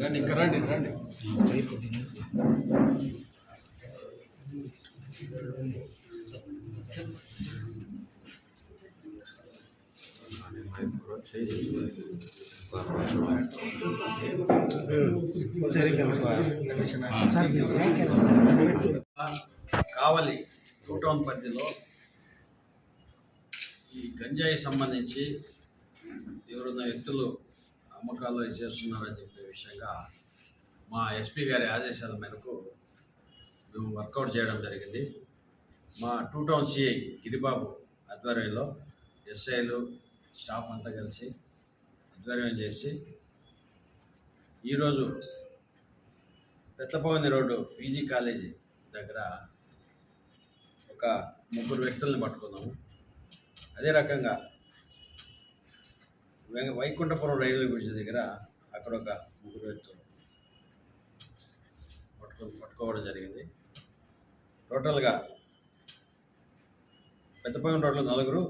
రండి ఇక్కడ రండి రండి. కావలి టూ టౌన్ పరిధిలో ఈ గంజాయి సంబంధించి ఎవరైనా వ్యక్తులు అమ్మకాలు చేస్తున్నారని చెప్పే విషయంగా మా ఎస్పీ గారి ఆదేశాల మేరకు మేము వర్కౌట్ చేయడం జరిగింది. మా టూ టౌన్ సిఐ గిరిబాబు ఆధ్వర్యంలో ఎస్ఐలు స్టాఫ్ అంతా కలిసి ఆధ్వర్యం చేసి ఈరోజు పెద్దపవని రోడ్డు పీజీ కాలేజీ దగ్గర ఒక ముగ్గురు వ్యక్తుల్ని పట్టుకున్నాము. అదే రకంగా వైకుంఠపురం రైల్వే బ్రిడ్జ్ దగ్గర అక్కడ ఒక ముగ్గురు వ్యక్తులు పట్టుకో పట్టుకోవడం జరిగింది. టోటల్గా పెద్దపల్లి రోడ్లో నలుగురు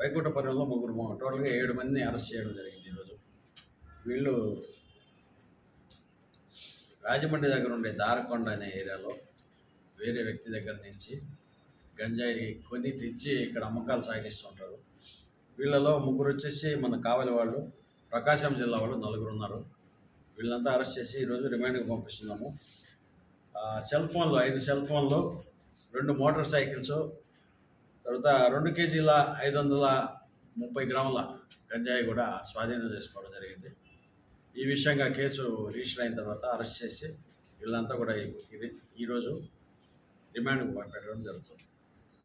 వైకుంఠపురంలో ముగ్గురు టోటల్గా ఏడు మందిని అరెస్ట్ చేయడం జరిగింది ఈరోజు. వీళ్ళు రాజమండ్రి దగ్గర ఉండే దారకొండ అనే ఏరియాలో వేరే వ్యక్తి దగ్గర నుంచి గంజాయి కొని తెచ్చి ఇక్కడ అమ్మకాలు సాగిస్తుంటారు. వీళ్ళలో ముగ్గురు వచ్చేసి మన కావలి వాళ్ళు ప్రకాశం జిల్లా వాళ్ళు నలుగురు ఉన్నారు వీళ్ళంతా అరెస్ట్ చేసి ఈరోజు రిమాండ్కి పంపిస్తున్నాము. సెల్ ఫోన్లు ఐదు సెల్ ఫోన్లు రెండు మోటార్ సైకిల్స్ తర్వాత రెండు కేజీల ఐదు వందల ముప్పై గ్రాముల గంజాయి కూడా స్వాధీనం చేసుకోవడం జరిగింది. ఈ విషయంగా కేసు రిజిస్టర్ అయిన తర్వాత అరెస్ట్ చేసి వీళ్ళంతా కూడా ఈ- ఇది ఈరోజు రిమాండ్కి పంపించడం జరుగుతుంది.